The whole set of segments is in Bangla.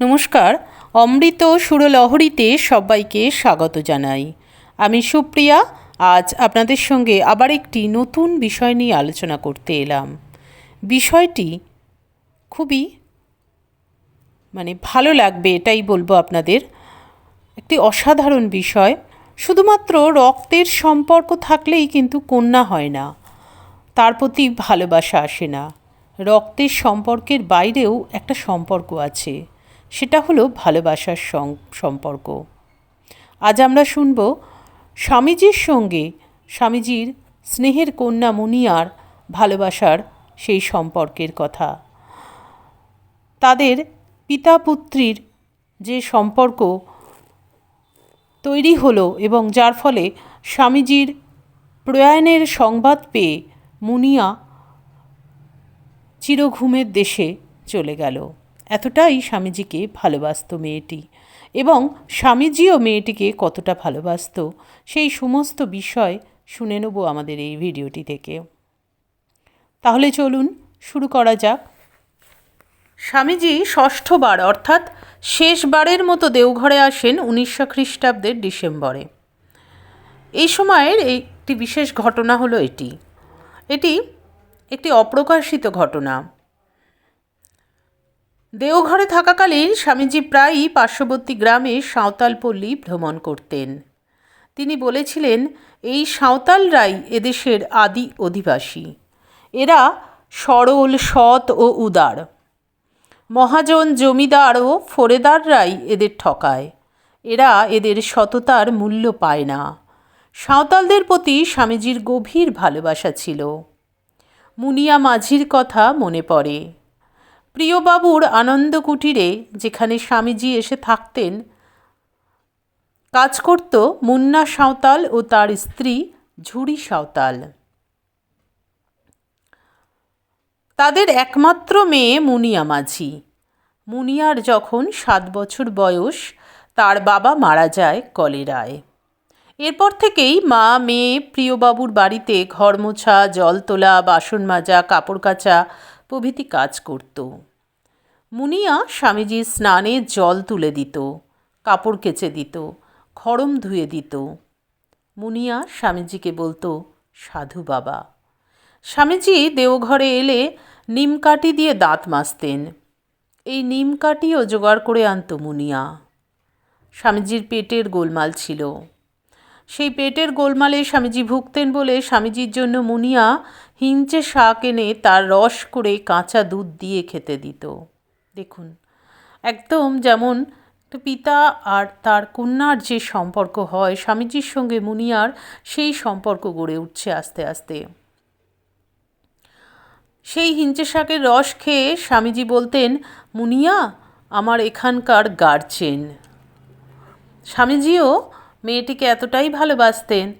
নমস্কার। অমৃত সুরলহরীতে সবাইকে স্বাগত জানাই। আমি সুপ্রিয়া, আজ আপনাদের সঙ্গে আবার একটি নতুন বিষয় নিয়ে আলোচনা করতে এলাম। বিষয়টি খুবই মানে ভালো লাগবে, এটাই বলব আপনাদের। একটি অসাধারণ বিষয়। শুধুমাত্র রক্তের সম্পর্ক থাকলেই কিন্তু কন্যা হয় না, তার প্রতি ভালোবাসা আসে না। রক্তের সম্পর্কের বাইরেও একটা সম্পর্ক আছে। সেটা হলো ভালোবাসার সম্পর্ক। আজ আমরা শুনব স্বামীজির সঙ্গে স্বামীজির স্নেহের কন্যা মুনিয়ার ভালোবাসার সেই সম্পর্কের কথা। তাদের পিতা পুত্রীর যে সম্পর্ক তৈরি হলো এবং যার ফলে স্বামীজির প্রয়াণের সংবাদ পেয়ে মুনিয়া চিরঘুমের দেশে চলে গেল। এতটাই স্বামীজিকে ভালোবাসত মেয়েটি। এবং স্বামীজিও মেয়েটিকে কতটা ভালোবাসত, সেই সমস্ত বিষয় শুনে নেব আমাদের এই ভিডিওটি থেকে। তাহলে চলুন শুরু করা যাক। স্বামীজি ষষ্ঠবার, অর্থাৎ শেষবারের মতো দেওঘরে আসেন উনিশশো খ্রিস্টাব্দের ডিসেম্বরে। এই সময়ের একটি বিশেষ ঘটনা হলো এটি। এটি একটি অপ্রকাশিত ঘটনা। দেওঘরে থাকাকালীন স্বামীজি প্রায়ই পার্শ্ববর্তী গ্রামে সাঁওতালপল্লী ভ্রমণ করতেন। তিনি বলেছিলেন, এই সাঁওতালরাই এদেশের আদি অধিবাসী। এরা সরল, সৎ ও উদার। মহাজন, জমিদার ও ফোরেদাররাই এদের ঠকায়। এরা এদের সততার মূল্য পায় না। সাঁওতালদের প্রতি স্বামীজির গভীর ভালোবাসা ছিল। মুনিয়া মাঝির কথা মনে পড়ে। প্রিয়বাবুর আনন্দ কুটিরে যেখানে স্বামীজি এসে থাকতেন, কাজ করত মুন্না সাঁওতাল ও তার স্ত্রী ঝুড়ি সাঁওতাল। তাদের একমাত্র মেয়ে মুনিয়া মাঝি। মুনিয়ার যখন সাত বছর বয়স, তার বাবা মারা যায় কলেরায়। এরপর থেকেই মা, মেয়ে, প্রিয়বাবুর বাড়িতে ঘর মোছা জল তোলা, বাসন মাজা, কাপড় কাচা প্রভৃতি কাজ করত। মুনিয়া স্বামীজির স্নানে জল তুলে দিত, কাপড় কেচে দিত, খড়ম ধুয়ে দিত। মুনিয়া স্বামীজিকে বলতো, সাধু বাবা। স্বামীজি দেওঘরে এলে নিমকাঠি দিয়ে দাঁত মাজতেন। এই নিমকাঠিও জোগাড় করে আনত মুনিয়া। স্বামীজির পেটের গোলমাল ছিল। সেই পেটের গোলমালে স্বামীজি ভুগতেন বলে স্বামীজির জন্য মুনিয়া হিঞ্চে শাক এনে তার রস করে কাঁচা দুধ দিয়ে খেতে দিত। দেখুন, একদম যেমন পিতা আর তার কন্যার যে সম্পর্ক হয়, স্বামীজির সঙ্গে মুনিয়ার সেই সম্পর্ক গড়ে উঠছে আস্তে আস্তে। সেই হিঞ্চে শাকের রস খেয়ে স্বামীজি বলতেন, মুনিয়া, আমার এখানকার গার্জেন। স্বামীজিও মেয়েটিকে এতটাই ভালোবাসতেন,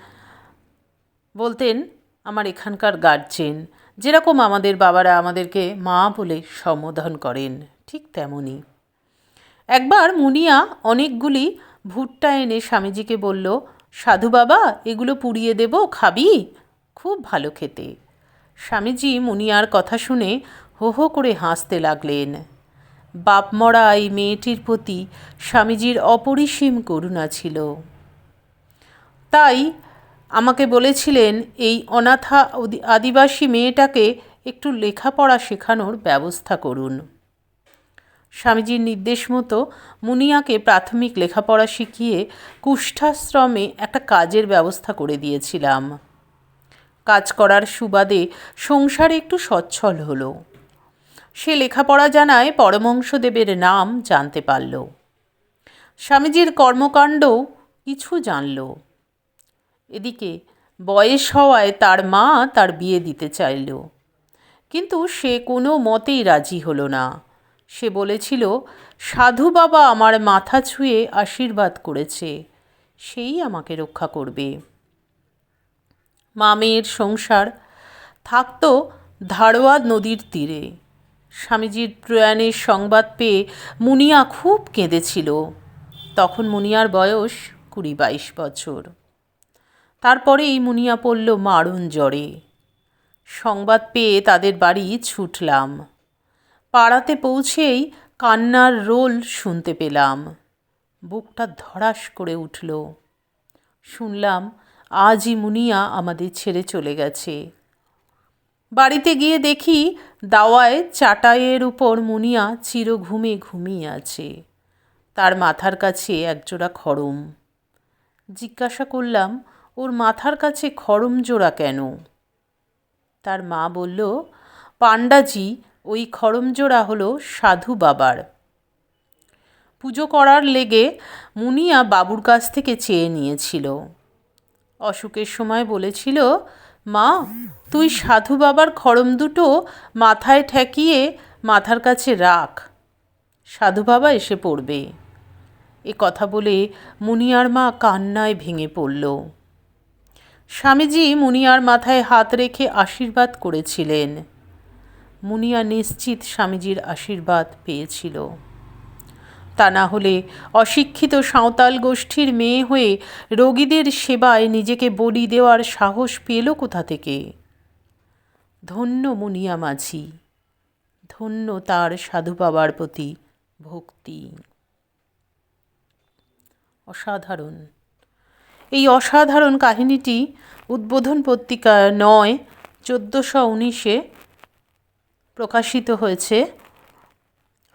বলতেন, আমার এখানকার গার্জেন যেরকম আমাদের বাবারা আমাদেরকে মা বলে সম্বোধন করেন, ঠিক তেমনই। একবার মুনিয়া অনেকগুলি ভুট্টা এনে স্বামীজিকে বলল, সাধু বাবা, এগুলো পুড়িয়ে দেব, খাবি? খুব ভালো খেতে। স্বামীজি মুনিয়ার কথা শুনে হো হো করে হাসতে লাগলেন। বাপ মরা এই মেয়েটির প্রতি স্বামীজির অপরিসীম করুণা ছিল। তাই আমাকে বলেছিলেন, এই অনাথা আদিবাসী মেয়েটাকে একটু লেখাপড়া শেখানোর ব্যবস্থা করুন। স্বামীজির নির্দেশ মতো মুনিয়াকে প্রাথমিক লেখাপড়া শিখিয়ে কুষ্ঠাশ্রমে একটা কাজের ব্যবস্থা করে দিয়েছিলাম। কাজ করার সুবাদে সংসারে একটু সচ্ছল হলো। সে লেখাপড়া জানায় পরমংশদেবের নাম জানতে পারল। স্বামীজির কর্মকাণ্ড কিছু জানল। এদিকে বয়স হওয়ায় তার মা তার বিয়ে দিতে চাইল। কিন্তু সে কোনো মতেই রাজি হলো না। সে বলেছিল, সাধু বাবা আমার মাথা ছুঁয়ে আশীর্বাদ করেছে, সেই আমাকে রক্ষা করবে। মামের সংসার থাকতো ধারোয়া নদীর তীরে। স্বামীজির প্রয়াণের সংবাদ পেয়ে মুনিয়া খুব কেঁদেছিল। তখন মুনিয়ার বয়স কুড়ি বাইশ বছর। তারপরেই মুনিয়া পড়ল মারণ জ্বরে। সংবাদ পেয়ে তাদের বাড়ি ছুটলাম। পাড়াতে পৌঁছেই কান্নার রোল শুনতে পেলাম। বুকটা ধড়াস করে উঠল। শুনলাম আজই মুনিয়া আমাদের ছেড়ে চলে গেছে। বাড়িতে গিয়ে দেখি দাওয়ায় চাটাইয়ের উপর মুনিয়া চিরঘুমে ঘুমিয়ে আছে। তার মাথার কাছে একজোড়া খড়ম। জিজ্ঞাসা করলাম ওর মাথার কাছে খড়ম জোড়া কেন? তার মা বলল, পাণ্ডাজি, ওই খড়ম জোড়া হলো সাধু বাবার। পুজো করার লেগে মুনিয়া বাবুর কাছ থেকে চেয়ে নিয়েছিল। অসুখের সময় বলেছিল, মা, তুই সাধু বাবার খড়ম দুটো মাথায় ঠেকিয়ে মাথার কাছে রাখ। সাধু বাবা এসে পড়বে এ কথা বলে মুনিয়ার মা কান্নায় ভেঙে পড়ল। স্বামীজি মুনিয়ার মাথায় হাত রেখে আশীর্বাদ করেছিলেন। মুনিয়া নিশ্চিত স্বামীজির আশীর্বাদ পেয়েছিল। তা না হলে অশিক্ষিত সাঁওতাল গোষ্ঠীর মেয়ে হয়ে রোগীদের সেবায় নিজেকে বলি দেওয়ার সাহস পেল কোথা থেকে? ধন্য মুনিয়া মাঝি, ধন্য তার সাধু বাবার প্রতি ভক্তি। অসাধারণ। এই অসাধারণ কাহিনীটি উদ্বোধন পত্রিকা নয়, চোদ্দোশো উনিশে প্রকাশিত হয়েছে।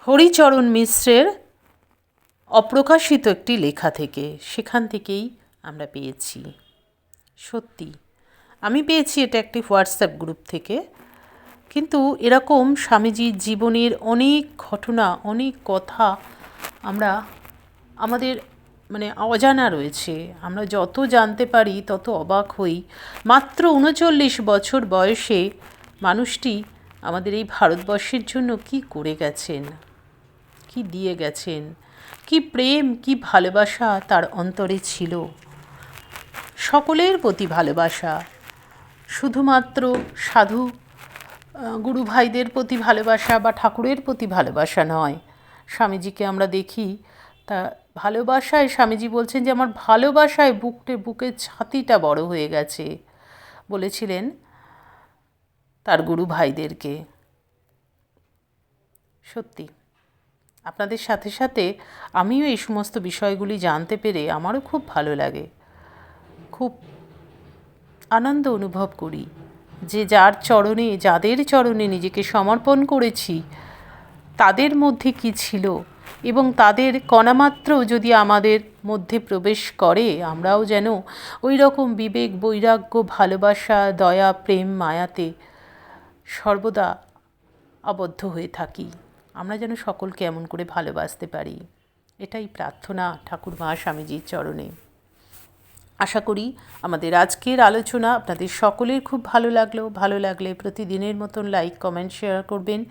হরিচরণ মিশ্রের অপ্রকাশিত একটি লেখা থেকে। সেখান থেকেই আমরা পেয়েছি। সত্যি, আমি পেয়েছি এটা একটি হোয়াটসঅ্যাপ গ্রুপ থেকে। কিন্তু এরকম স্বামীজির জীবনের অনেক ঘটনা, অনেক কথা আমরা আমাদের মানে অজানা রয়েছে। আমরা যত জানতে পারি, তত অবাক হই। মাত্র উনচল্লিশ বছর বয়সে মানুষটি আমাদের এই ভারতবর্ষের জন্য কি করে গেছেন? কি দিয়ে গেছেন? কি প্রেম, কি ভালোবাসা তার অন্তরে ছিল? সকলের প্রতি ভালোবাসা। শুধুমাত্র সাধু গুরু ভাইদের প্রতি ভালোবাসা বা ঠাকুরের প্রতি ভালোবাসা নয়। স্বামীজিকে আমরা দেখি, তা ভালোবাসায় স্বামীজি বলছেন যে, আমার ভালোবাসায় বুকটে, বুকের ছাতিটা বড় হয়ে গেছে। বলেছিলেন তার গুরু ভাইদেরকে। সত্যি, আপনাদের সাথে সাথে আমিও এই সমস্ত বিষয়গুলি জানতে পেরে আমারও খুব ভালো লাগে। খুব আনন্দ অনুভব করি যে, যার চরণে, যাদের চরণে নিজেকে সমর্পণ করেছি, তাদের মধ্যে কি ছিল এবং তাদের কণামাত্র যদি আমাদের মধ্যে প্রবেশ করে, আমরাও যেন ওই রকম বিবেক, বৈরাগ্য, ভালোবাসা, দয়া, প্রেম, মায়াতে সর্বদা আবদ্ধ হয়ে থাকি। আমরা যেন সকলকে এমন করে ভালোবাসতে পারি। এটাই প্রার্থনা ঠাকুর মা স্বামীজির চরণে। আশা করি আমাদের আজকের আলোচনা আপনাদের সকলের খুব ভালো লাগল। ভালো লাগলে প্রতিদিনের মতন লাইক কমেন্ট শেয়ার করবেন।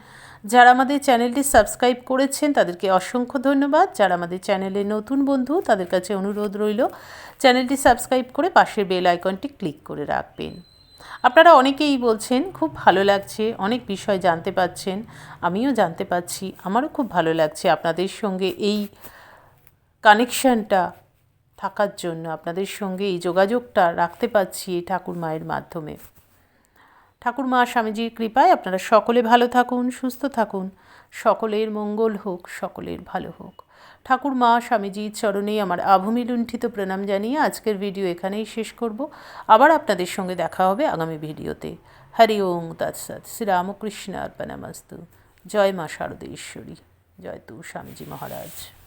যারা আমাদের চ্যানেলটি সাবস্ক্রাইব করেছেন, তাদেরকে অসংখ্য ধন্যবাদ। যারা আমাদের চ্যানেলের নতুন বন্ধু, তাদের কাছে অনুরোধ রইল, চ্যানেলটি সাবস্ক্রাইব করে পাশের বেল আইকনটি ক্লিক করে রাখবেন। আপনারা অনেকেই বলছেন, খুব ভালো লাগছে, অনেক বিষয় জানতে পাচ্ছেন। আমিও জানতে পাচ্ছি, আমারও খুব ভালো লাগছে। আপনাদের সঙ্গে এই কানেকশানটা থাকার জন্য আপনাদের সঙ্গে এই যোগাযোগটা রাখতে পারছি এই ঠাকুর মায়ের মাধ্যমে। ঠাকুর মা স্বামীজির কৃপায় আপনারা সকলে ভালো থাকুন, সুস্থ থাকুন। সকলের মঙ্গল হোক, সকলের ভালো হোক। ঠাকুর মা স্বামীজির চরণে আমার আভূমি লুণ্ঠিত প্রণাম জানিয়ে আজকের ভিডিও এখানেই শেষ করব। আবার আপনাদের সঙ্গে দেখা হবে আগামী ভিডিওতে। হরি ওং তৎসৎ শ্রীরামকৃষ্ণ অর্পণামস্তু জয় মা শারদেশ্বরী। জয় তু স্বামীজি মহারাজ।